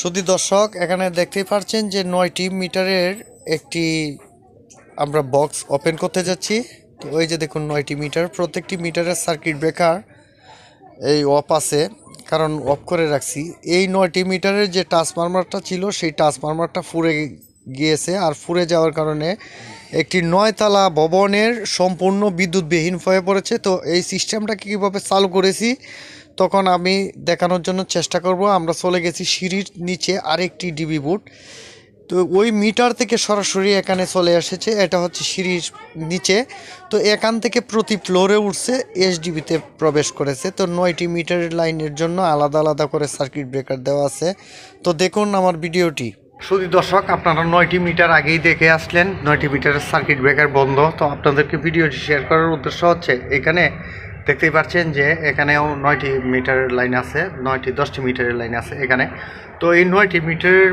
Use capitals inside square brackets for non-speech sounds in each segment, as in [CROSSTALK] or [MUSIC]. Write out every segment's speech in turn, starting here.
সুধী দর্শক, এখানে দেখতেই পাচ্ছেন যে নয়টি মিটারের একটি আমরা বক্স ওপেন করতে যাচ্ছি। তো ওই যে দেখুন, নয়টি মিটার, প্রত্যেকটি মিটারের সার্কিট ব্রেকার এই অফ আছে, কারণ অফ করে রাখছি। এই নয়টি মিটারের যে ট্রান্সফরমারটা ছিল, সেই ট্রান্সফরমারটা ফুরে গিয়েছে আর ফুরে যাওয়ার কারণে একটি নয়তলা ভবনের সম্পূর্ণ বিদ্যুৎবিহীন হয়ে পড়েছে। তো এই সিস্টেমটাকে কীভাবে চালু করেছি তখন আমি দেখানোর জন্য চেষ্টা করব। আমরা চলে গেছি সিঁড়ির নিচে আরেকটি ডিবি বুট। তো ওই মিটার থেকে সরাসরি এখানে চলে এসেছে। এটা হচ্ছে সিঁড়ির নিচে। তো এখান থেকে প্রতি ফ্লোরে উঠছে, এসডিবিতে প্রবেশ করেছে। তো নয়টি মিটারের লাইনের জন্য আলাদা আলাদা করে সার্কিট ব্রেকার দেওয়া আছে। তো দেখুন আমার ভিডিওটি। শুধু দর্শক, আপনারা নয়টি মিটার আগেই দেখে আসলেন। নয়টি মিটারের সার্কিট ব্রেকার বন্ধ। তো আপনাদেরকে ভিডিওটি শেয়ার করার উদ্দেশ্য হচ্ছে, এখানে দেখতেই পাচ্ছেন যে এখানেও নয়টি মিটারের লাইন আছে, নয়টি, দশটি মিটারের লাইন আছে এখানে। তো এই নয়টি মিটারের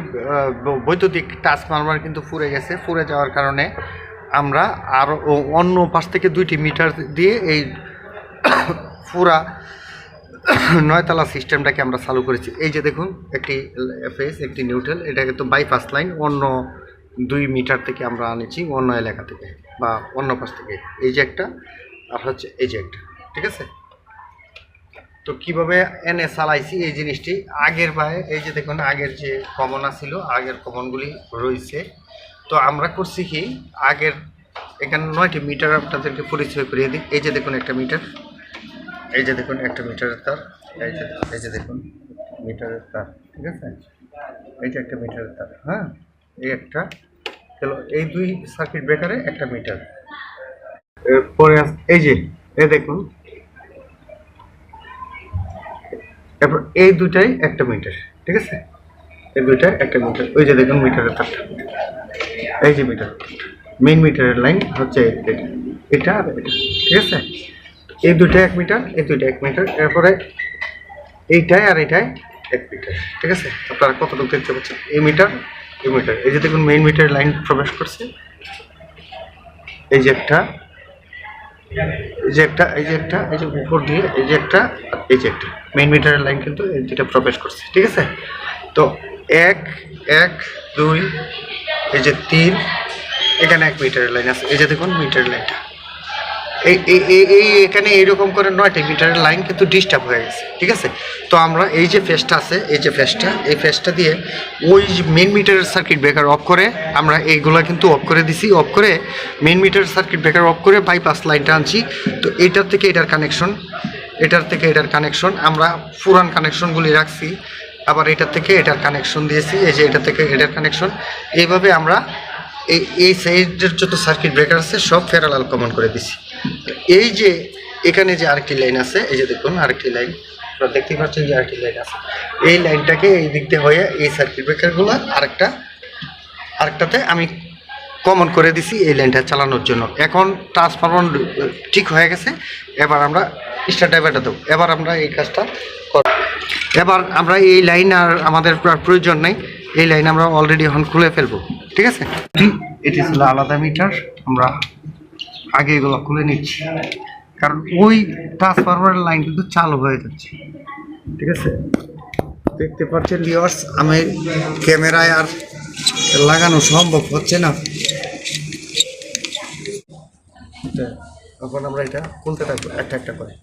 বৈদ্যুতিক ট্রান্সফরমার কিন্তু ফুরে গেছে। ফুরে যাওয়ার কারণে আমরা আরও অন্য পাশ থেকে দুইটি মিটার দিয়ে এই [COUGHS] পুরা [COUGHS] নয়তলা সিস্টেমটাকে আমরা চালু করেছি। এই যে দেখুন, একটি ফেস একটি নিউট্রাল এটা কিন্তু বাইপাস লাইন, অন্য দুই মিটার থেকে আমরা আনেছি অন্য এলাকা থেকে বা অন্য পাশ থেকে। এই যে একটা, আর হচ্ছে এই যে একটা। ঠিক আছে? তো কীভাবে এনে চালাইছি এই জিনিসটি আগের বারে এই যে দেখুন, আগের যে কমন ছিল আগের কমনগুলি রয়েছে। তো আমরা করছি কি, আগের এখানে নয়টি মিটার আপনাদেরকে পরিচয় করিয়ে দিই। এই যে দেখুন একটা মিটার এই যে দেখুন একটা মিটারের তার, এই যে এই যে দেখুন মিটারের তার, ঠিক আছে? এই যে একটা মিটারের তার হ্যাঁ? এই একটা গেল এই দুই সার্কিট ব্রেকারে একটা মিটার এরপরে এই যে, এই দেখুন এরপর এই দুটাই একটা মিটার, ঠিক আছে? এই দুইটা একটা মিটার, ওই যে দেখুন মিটারের তারটা এই যে মিটার মেইন মিটারের লাইন হচ্ছে এটা এটা আর এটা, ঠিক আছে? এই দুইটা এক মিটার, এই দুইটা এক মিটার, এরপরে এইটাই আর এইটাই এক মিটার, ঠিক আছে? আপনারা কতটুকু দেখতে পাচ্ছেন? এই মিটার এই মিটার। এই যে দেখুন মেইন মিটারের লাইন প্রবেশ করছে। এই যে একটা এই যে একটা, এই যে একটা, এই যে উপর দিয়ে, এই যে একটা, এই যে একটা। মেইন মিটারের লাইন কিন্তু দুইটা প্রবেশ করছে, ঠিক আছে? তো এক এক, দুই, এই যে তিন, এখানে এক মিটারের লাইন আছে। এই যে দেখুন মিটারের লাইনটা এই এখানে এইরকম করে নয়টি মিটারের লাইন কিন্তু ডিস্টার্ব হয়ে গেছে, ঠিক আছে? তো আমরা এই যে ফেসটা আছে, এই যে ফেসটা এই ফেসটা দিয়ে ওই মেন মিটারের সার্কিট ব্রেকার অফ করে আমরা এইগুলা কিন্তু অফ করে দিছি অফ করে মেন মিটারের সার্কিট ব্রেকার অফ করে বাইপাস লাইনটা আনছি। তো এটার থেকে এটার কানেকশন এটার থেকে এটার কানেকশন আমরা পুরান কানেকশনগুলি রাখছি, আবার এটার থেকে এটার কানেকশন দিয়েছি, এই যে এটা থেকে এটার কানেকশন এইভাবে আমরা এই এই সাইডের যত সার্কিট ব্রেকার আছে সব প্যারালাল কমন করে দিছি। এই যে এখানে যে আরেকটি লাইন আছে, এই যে দেখুন আরেকটি লাইন। আপনারা দেখতেই পাচ্ছেন যে আরেকটি লাইন আছে। এই লাইনটাকে এই দিক দিয়ে হয়ে এই সার্কিট ব্রেকারগুলো আরেকটা, আরেকটাতে আমি কমন করে দিছি এই লাইনটা চালানোর জন্য। এখন ট্রান্সফরমার ঠিক হয়ে গেছে, এবার আমরা স্টার ড্রাইভারটা দেবো। এবার আমরা এই কাজটা করব এবার আমরা এই লাইন আর আমাদের প্রয়োজন নেই, এই লাইন আমরা অলরেডি এখন খুলে ফেলব। ঠিক আছে? এটি ছিল আলাদা মিটার আমরা আগে এগুলো খুলে নিচ্ছি। কারণ ওই ট্রান্সফরমারের লাইন কিন্তু চালু হয়ে যাচ্ছে। ঠিক আছে? দেখতে পাচ্ছেন ভিউয়ার্স আমি ক্যামেরায় আর লাগানো সম্ভব হচ্ছে না। তখন আমরা এটা খুলতে থাকব, একটা একটা করে।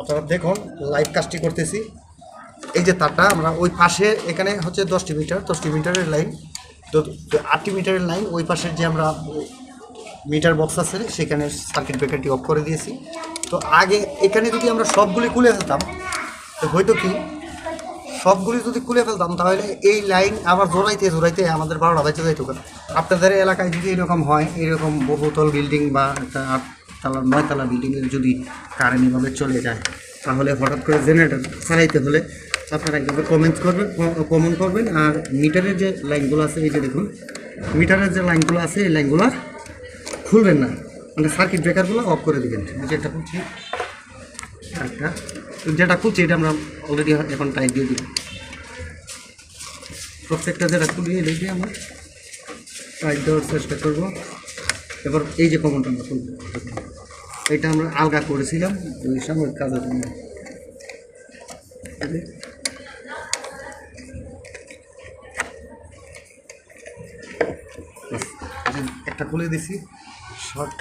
আপনারা দেখুন লাইভ কাজটি করতেছি। এই যে তারটা, আমরা ওই পাশে, এখানে হচ্ছে দশটি মিটার, দশটি মিটারের লাইন তো আটটি মিটারের লাইন ওই পাশে যে আমরা মিটার বক্স আছে, সেখানে সার্কিট ব্রেকারটি অফ করে দিয়েছি। তো আগে এখানে যদি আমরা সবগুলি খুলে ফেলতাম, তো হয়তো কি, সবগুলি যদি খুলে ফেলতাম, তাহলে এই লাইন আবার জোড়াইতে জোড়াইতে আমাদের বারোটা বাজে যাইতো আপনাদের এলাকায় যদি এরকম হয়, এরকম বহুতল বিল্ডিং বা একটা আটতলা, নয়তলা বিল্ডিংয়ের যদি কারেন্ট এভাবে চলে যায়, তাহলে হঠাৎ করে জেনারেটর চালাইতে হলে আপনারা একভাবে কমেন্ট করবেন কমন করবেন, আর মিটারের যে লাইনগুলো আছে, এই যে দেখুন মিটারের যে লাইনগুলো আছে, এই লাইনগুলো খুলবেন না। মানে সার্কিট ব্রেকারগুলো অফ করে দেবেন। যেটা খুলছি একটা যেটা খুলছি এটা আমরা অলরেডি এখন টাইট দিয়ে দিব প্রত্যেকটা যেটা খুলি এটা দিয়ে আমরা টাইট দেওয়ার চেষ্টা করব। এবার এই যে কমনটা আমরা খুলব। এটা আমরা আলগা করেছিলাম ওই সময় কাজের জন্য। একটা খুলে দিছি। শর্ট।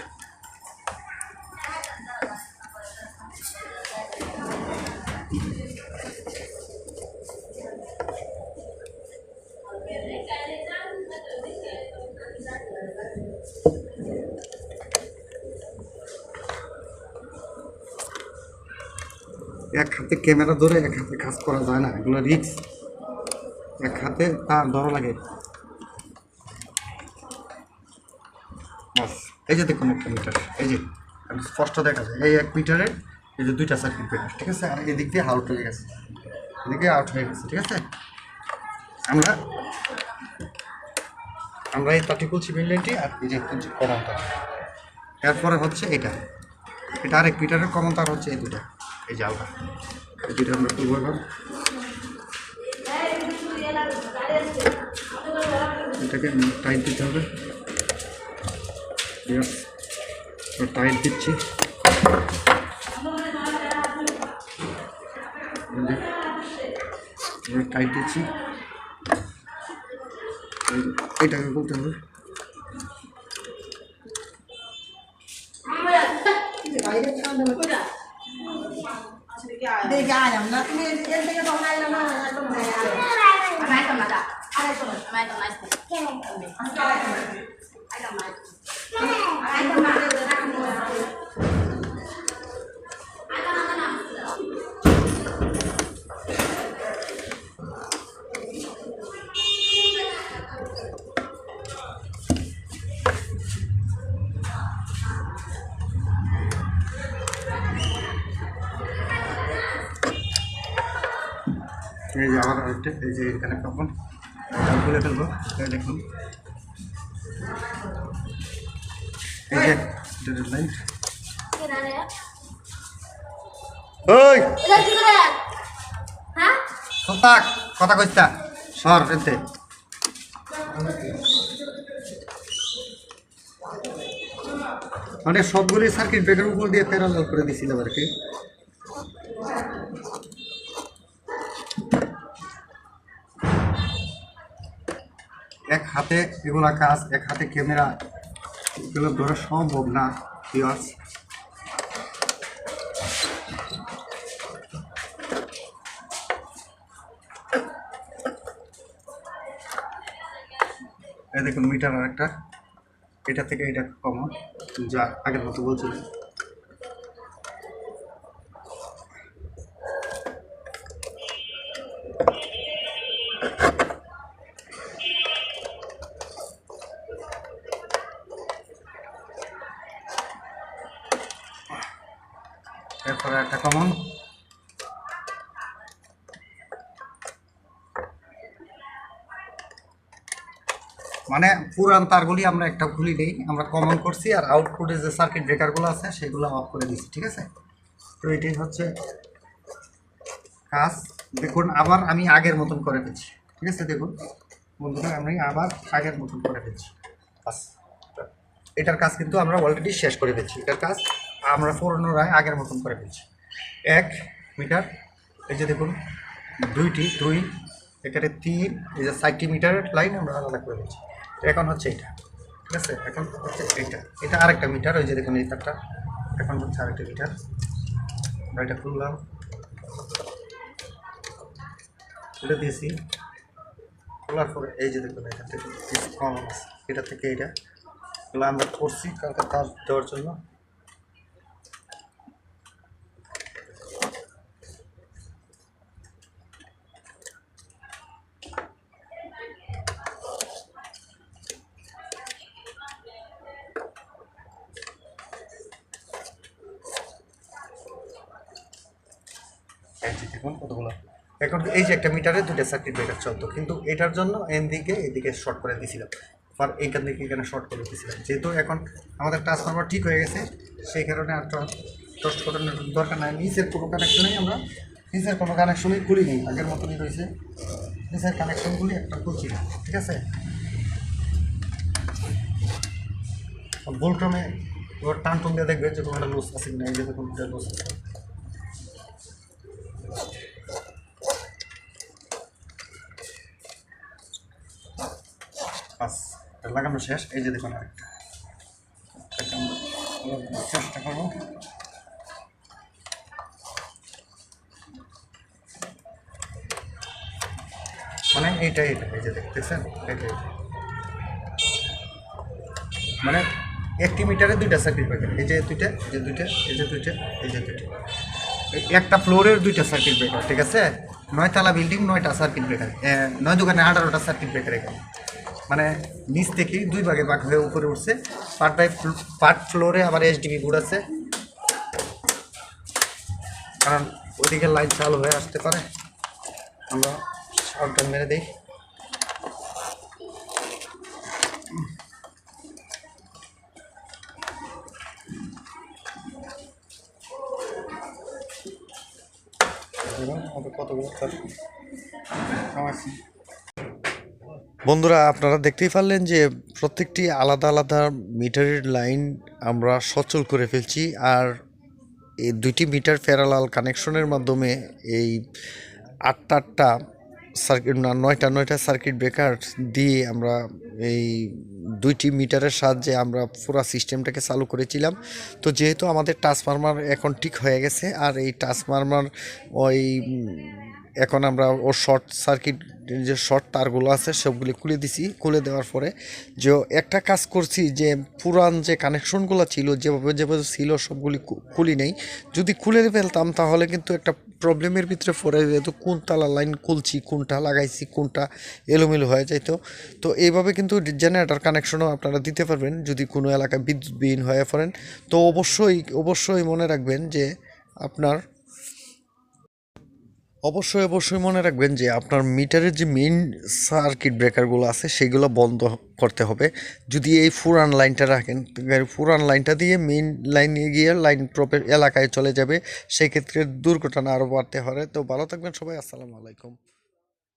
এক হাতে ক্যামেরা ধরে এক হাতে কাজ করা যায় না, এগুলো রিক্স এক হাতে তার ধরা লাগে বাস এই যে দেখুন একটা মিটার, এই যে একদম স্পষ্ট দেখা যায় এই এক মিটারে এই যে দুইটা সার্কিট ব্রেকার ঠিক আছে? আর এদিক দিয়ে আউট হয়ে গেছে। এদিকে আউট হয়ে গেছে, ঠিক আছে? আমরা আমরা এই তাটি খুলছি মিলিয়নটি আর এই যে কমন তার এরপরে হচ্ছে এটা। এটা আরেক মিটারের কমন তার হচ্ছে এই দুটা এই যে আলগা এই দুটা আমরা খুলবো এখন এটাকে টাইট দিতে হবে. টাইট দিচ্ছি। টাইট দিচ্ছি। এই- এইটাকে বলতে হবে। দেখে আয়াম এই যে আবার আরেকটা এই যে এখানে এই দেখুন। কথা কথা কইতা সর এতে। মানে সবগুলি সার্কিট ব্রেকার উপর দিয়ে প্যারালাল করে দিয়েছিলাম আর কি? এক হাতে এগুলা কাজ এক হাতে ক্যামেরা এগুলো ধরা সম্ভব না পিঁয়াজ এই দেখুন মিটার আর একটা এটা থেকে এটা কমন, যা আগের মতো বলছিলেন এরপরে একটা কমন মানে পুরান তারগুলি আমরা একটা খুলি নেই, আমরা কমন করছি আর আউটপুটে যে সার্কিট ব্রেকারগুলো আছে সেগুলো অফ করে দিচ্ছি ঠিক আছে? তো এটাই হচ্ছে কাজ। দেখুন, আবার আমি আগের মতন করে ফেলছি, ঠিক আছে? দেখুন, বন্ধুরা, আমি আবার আগের মতন করে ফেলছি। বাস, এটার কাজ কিন্তু আমরা অলরেডি শেষ করে ফেলছি। এটার কাজ আমরা পুনরায় আগের মতন করে ফেলছি। এক মিটার, এই যে দেখুন, দুইটি, দুই এখানে তিন, এই যে ষাটটি মিটারের লাইন আমরা আলাদা করে ফেলছি। এখন হচ্ছে এটা, ঠিক আছে? এখন হচ্ছে এটা এটা আরেকটা মিটার, ওই যে দেখুন এই তারটা। এখন হচ্ছে আরেকটা মিটার। আমরা এটা খুললাম এটা দিয়েছি। খোলার পরে এই যে দেখুন, এখান থেকে কম আছে। এটা থেকে এটা এগুলো আমরা করছি কালকে তার দেওয়ার জন্য। দেখুন কতগুলো? এখন এই যে একটা মিটারে দুটো সার্কিট ব্রেকার চলতো, কিন্তু এটার জন্য এন দিকে এদিকে শর্ট করে দিয়েছিলাম আর এইখান থেকে এখানে শর্ট করে দিয়েছিলাম যেহেতু এখন আমাদের ট্রান্সফরমার ঠিক হয়ে গেছে, সেই কারণে আর টস্ট করানোর দরকার নাই। নিচের কোনো কানেকশনেই আমরা নিচের কোনো কানেকশনই খুলি নেই আগের মতনই রয়েছে। নিচের কানেকশনগুলি একটা খুলছি না, ঠিক আছে? ওর টান টুন দিয়ে দেখবে যে কোনো লুজ আছে কিনা, এই যে দেখুন লুজ আছে। লাগানো শেষ। এই যে দেখুন চেষ্টা করব। মানে এইটা এটা, এই যে দেখতেছেন। মানে একটি মিটারে দুইটা সার্কিট ব্রেকার এই যে দুইটা, এই যে দুইটা, এই যে দুইটা, এই যে দুইটা। একটা ফ্লোরের দুইটা সার্কিট ব্রেকার ঠিক আছে? নয়তলা বিল্ডিং নয়টা সার্কিট ব্রেকার নয় দোকানে আঠারোটা সার্কিট ব্রেকার এখানে মানে নিচ থেকে দুই ভাগে ভাগ হয়ে উপরে উঠছে পার্ট বাই পার্ট ফ্লোরে আবার এইচডিবি বোর্ড আছে। কারণ ওইদিকে লাইন চালু হয়ে আসতে পারে। আমরা শর্টগান মেরে দিই কতগুলো বন্ধুরা, আপনারা দেখতেই পারলেন যে প্রত্যেকটি আলাদা আলাদা মিটারের লাইন আমরা সচল করে ফেলছি, আর এই দুইটি মিটার প্যারালাল কানেকশনের মাধ্যমে এই আটটা আটটা সার্কিট না, নয়টা নয়টা সার্কিট ব্রেকার দিয়ে আমরা এই দুইটি মিটারের সাহায্যে আমরা পুরো সিস্টেমটাকে চালু করেছিলাম। তো যেহেতু আমাদের ট্রান্সফরমার এখন ঠিক হয়ে গেছে, আর এই ট্রান্সফরমার ওই এখন আমরা ও শর্ট সার্কিট যে শর্ট তারগুলো আছে, সবগুলি খুলে দিছি। খুলে দেওয়ার পরে যে একটা কাজ করছি, যে পুরান যে কানেকশনগুলো ছিল, যেভাবে যেভাবে ছিল, সবগুলি খুলি নেই। যদি খুলে ফেলতাম, তাহলে কিন্তু একটা প্রবলেমের ভিতরে পড়ে যেত, কোন তালা লাইন খুলছি, কোনটা লাগাইছি, কোনটা এলোমেলো হয়ে যাইতো। তো এইভাবে কিন্তু জেনারেটার কানেকশনও আপনারা দিতে পারবেন, যদি কোনো এলাকায় বিদ্যুৎবিহীন হয়ে পড়েন। তো অবশ্যই অবশ্যই মনে রাখবেন যে আপনার অবশ্যই অবশ্যই মনে রাখবেন যে আপনার মিটারের যে মেইন সার্কিট ব্রেকারগুলো আছে, সেগুলো বন্ধ করতে হবে। যদি এই ফুরান লাইনটা রাখেন ফুরান লাইনটা দিয়ে মেইন লাইনে গিয়ে লাইন প্রপের এলাকায় চলে যাবে। সেক্ষেত্রে দুর্ঘটনা আরও বাড়তে হবে তো ভালো থাকবেন সবাই, আসসালামু আলাইকুম।